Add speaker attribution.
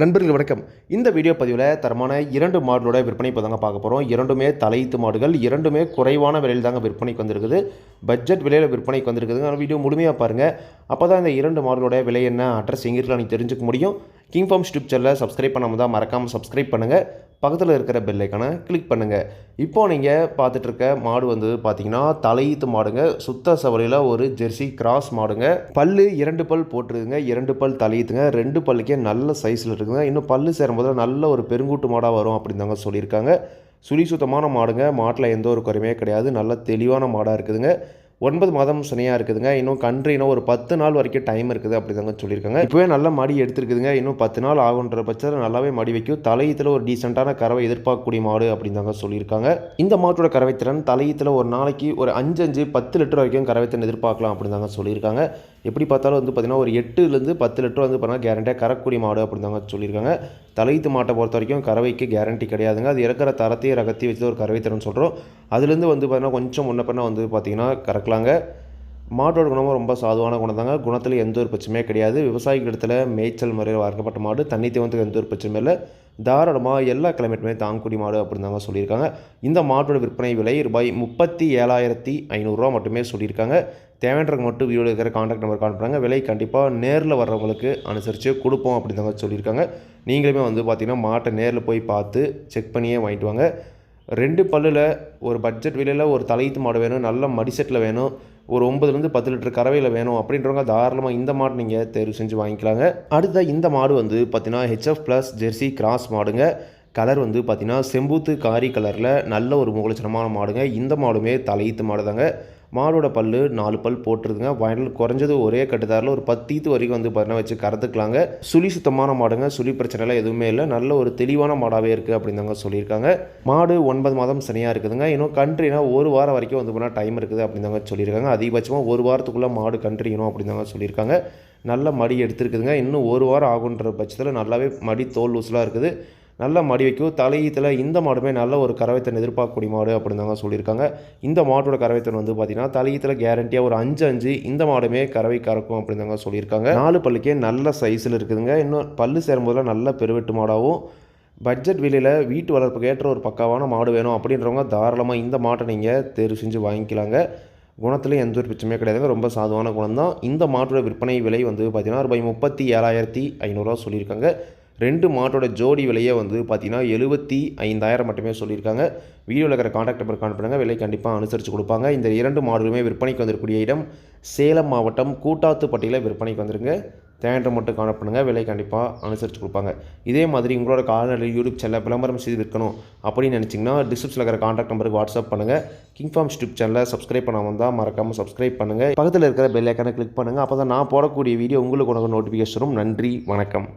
Speaker 1: நண்பர்கள் வணக்கம். இந்த வீடியோ பதிவில் தரமான இரண்டு மாடலோட விற்பனை இப்போ தாங்க பார்க்க போகிறோம் இரண்டுமே தலையீத்து மாடுகள் இரண்டுமே குறைவான விலையில் தாங்க விற்பனைக்கு வந்திருக்குது. பட்ஜெட் விலையில் விற்பனைக்கு வந்திருக்குதுங்க. வீடியோ முழுமையாக பாருங்கள் அப்போ தான் இந்த இரண்டு மாடலோட விலை என்ன அட்ரஸ் எங்கே இருக்கலாம் நீங்கள் தெரிஞ்சுக்க முடியும். கிங் ஃபார்ம் யூடியூப் சேனலை சப்ஸ்கிரைப் பண்ணாமல் தான் மறக்காமல் சப்ஸ்கிரைப் பண்ணுங்கள் பக்கத்தில் இருக்கிற பெல் கிளிக் பண்ணுங்கள் இப்போது நீங்கள் பார்த்துட்ருக்க மாடு வந்து பார்த்தீங்கன்னா தலையீத்து மாடுங்க. சுத்த சவலையில் ஒரு ஜெர்சி கிராஸ் மாடுங்க. பல்லு இரண்டு பல் போட்டுருதுங்க இரண்டு பல் தலையீத்துங்க. ரெண்டு பல்லுக்கே நல்ல சைஸில் இருக்குதுங்க இன்னும் பல் சேரும்போது நல்ல ஒரு பெருங்கூட்டு மாடாக வரும் அப்படின்னு தாங்க சொல்லியிருக்காங்க. சுழி சுத்தமான மாடுங்க. மாட்டில் எந்த ஒரு குறையுமே கிடையாது. நல்ல தெளிவான மாடாக இருக்குதுங்க. ஒன்பது மாதம் சனியாக இருக்குதுங்க. இன்னும் கன்று இன்னும் ஒரு பத்து நாள் வரைக்கும் டைம் இருக்குது அப்படி தாங்க சொல்லியிருக்காங்க. இப்போவே நல்ல மடி எடுத்துருக்குதுங்க. இன்னும் பத்து நாள் ஆகுன்ற பட்சத்தில் நல்லாவே மடி வைக்கும். தலையத்தில் ஒரு டீசெண்டான கறவை எதிர்பார்க்கக்கூடிய மாடு அப்படின்னு தாங்க சொல்லியிருக்காங்க. இந்த மாட்டோட கறவைத்திறன் தலையத்தில் ஒரு நாளைக்கு ஒரு அஞ்சு அஞ்சு பத்து லிட்டர் வரைக்கும் கறவைத்திறன் எதிர்பார்க்கலாம் அப்படின்னு தாங்க சொல்லியிருக்காங்க. எப்படி பார்த்தாலும் வந்து பார்த்திங்கன்னா ஒரு எட்டுலேருந்து பத்து லிட்டர் வந்து பார்த்தீங்கன்னா கேரண்டியாக கறக்கூடிய மாடு அப்படின்னு சொல்லியிருக்காங்க. தலையீத்து மாட்டை பொறுத்த வரைக்கும் கறவைக்கு கேரண்டி கிடையாதுங்க. அது இறக்குற தரத்தையும் ரகத்தையும் வச்சு ஒரு கறவை தரம்னு சொல்கிறோம் அதுலேருந்து வந்து பார்த்தீங்கன்னா கொஞ்சம் முன்ன பண்ணால் வந்து பார்த்திங்கன்னா கறக்கலாங்க. மாட்டோட குணமும் ரொம்ப சாதுவான குணம் தாங்க குணத்தில் எந்த ஒரு பிரச்சனையும் கிடையாது. விவசாயிகள் இடத்துல மேய்ச்சல் முறையில் வளர்க்கப்பட்ட மாடு தண்ணி தேவத்துக்கு எந்த ஒரு பிரச்சனையும் இல்லை. தாராளமாக எல்லா கிளைமேட்டுமே தாங்கக்கூடிய மாடு அப்படின்னு தாங்க சொல்லியிருக்காங்க. இந்த மாட்டோட விற்பனை விலை ரூபாய் முப்பத்தி ஏழாயிரத்தி ஐநூறுரூவா மட்டுமே சொல்லியிருக்காங்க. தேவைன்றவங்க மட்டும் வீடியோ இருக்கிற காண்டாக்ட் நம்பர் கால் பண்ணுறாங்க விலை கண்டிப்பாக நேரில் வர்றவங்களுக்கு அனுசரித்து கொடுப்போம் அப்படின்னு தாங்க சொல்லியிருக்காங்க. நீங்களுமே வந்து பார்த்திங்கன்னா மாட்டை நேரில் போய் பார்த்து செக் பண்ணியே வாங்கிட்டு வாங்க. ரெண்டு பல்லில் ஒரு பட்ஜெட் விலையில் ஒரு தலையீத்து மாடு வேணும் நல்ல மடிசெட்டில் வேணும் ஒரு ஒம்பதுலேருந்து பத்து லிட்டர் கறவையில் வேணும் அப்படின்றவங்க தாராளமாக இந்த மாடு நீங்கள் தேர்வு செஞ்சு வாங்கிக்கலாங்க. அடுத்த இந்த மாடு வந்து பார்த்தீங்கன்னா ஹெச்எஃப் ப்ளஸ் ஜெர்சி கிராஸ் மாடுங்க. கலர் வந்து பார்த்திங்கன்னா செம்பூத்து காரி கலரில் நல்ல ஒரு முகலட்சணமான மாடுங்க. இந்த மாடுமே தலையீத்து மாடு தாங்க மாடோட பல் நாலு பல் போட்டுருதுங்க. வயல் குறைஞ்சது ஒரே கட்டுதாரில் ஒரு பத்தீத்து வரைக்கும் வந்து பார்த்தீங்கன்னா வச்சு கறந்துக்கலாங்க. சுழி சுத்தமான மாடுங்க. சுழி பிரச்சனைலாம் எதுவுமே இல்லை. நல்ல ஒரு தெளிவான மாடாகவே இருக்குது அப்படின்னு தாங்க சொல்லியிருக்காங்க. மாடு ஒன்பது மாதம் சனியாக இருக்குதுங்க. இன்னும் கன்ட்ரினா ஒரு வாரம் வரைக்கும் வந்து போனால் டைம் இருக்குது அப்படின்னு தாங்க சொல்லியிருக்காங்க. அதிகபட்சமாக ஒரு வாரத்துக்குள்ளே மாடு கன்ட்ரிக்கணும் அப்படின்னு தாங்க சொல்லியிருக்காங்க. நல்ல மடி எடுத்துருக்குதுங்க. இன்னும் ஒரு வாரம் ஆகுன்ற பட்சத்தில் நல்லாவே மடி தோல் லூஸ்லாம் இருக்குது. நல்ல மடி வைக்கும் தலையீத்தில் இந்த மாடுமே நல்ல ஒரு கறவைத்தன் எதிர்பார்க்கக்கூடிய மாடு அப்படின்னு தாங்க சொல்லியிருக்காங்க. இந்த மாட்டோட கறவைத்தன் வந்து பார்த்தீங்கன்னா தலையீத்தில் கேரண்டியாக ஒரு அஞ்சு அஞ்சு இந்த மாடுமே கறவை கறக்கும் அப்படின்னு தாங்க சொல்லியிருக்காங்க. நாலு பல்லுக்கே நல்ல சைஸில் இருக்குதுங்க. இன்னும் பல்லு சேரும்போதெல்லாம் நல்ல பெருவெட்டு மாடாகவும் பட்ஜெட் விலையில் வீட்டு வளர்ப்புக்கு ஏற்ற ஒரு பக்காவான மாடு வேணும் அப்படின்றவங்க தாராளமாக இந்த மாட்டை நீங்கள் தேர்வு செஞ்சு வாங்கிக்கலாங்க. குணத்துலேயும் எந்த ஒரு பிரச்சனையும் கிடையாதுங்க. ரொம்ப சாதுவான குணம் தான் இந்த மாட்டோட விற்பனை விலை வந்து பார்த்திங்கன்னா ரூபாய் முப்பத்தி ஏழாயிரத்தி ஐநூறுரூவா சொல்லியிருக்காங்க. ரெண்டு மாட்டோட ஜோடி விலையே வந்து பார்த்தீங்கன்னா எழுபத்தி ஐந்தாயிரம் மட்டுமே சொல்லியிருக்காங்க. வீடியோவில் இருக்கிற காண்டாக்ட் நம்பர் கான் பண்ணுங்கள் விலை கண்டிப்பாக அனுசரித்து கொடுப்பாங்க. இந்த இரண்டு மாடுகளுமே விற்பனைக்கு வந்திருக்கூடிய இடம் சேலம் மாவட்டம் கூட்டாத்துப்பட்டியில் விற்பனைக்கு வந்துருங்க தேவையான மட்டும் காண பண்ணுங்கள் விலை கண்டிப்பாக அனுசரித்து கொடுப்பாங்க. இதே மாதிரி உங்களோட கால்நடை யூடியூப் சேனலில் விளம்பரம் செய்து விற்கணும் அப்படின்னு நினச்சிங்கன்னா டிஸ்கிரிப்ஷனில் இருக்கிற காண்டாக்ட் நம்பருக்கு வாட்ஸ்அப் பண்ணுங்கள் கிங் ஃபார்ம் யூடியூப் சேனலை சப்ஸ்கிரைப் பண்ணாமல் தான் மறக்காமல் சப்ஸ்கிரைப் பண்ணுங்கள் பக்கத்தில் இருக்கிற பெல் ஐக்கானை கிளிக் பண்ணுங்கள் அப்போ தான் நான் போடக்கூடிய வீடியோ உங்களுக்கு உனக்கு நோட்டிஃபிகேஷனும் நன்றி. வணக்கம்.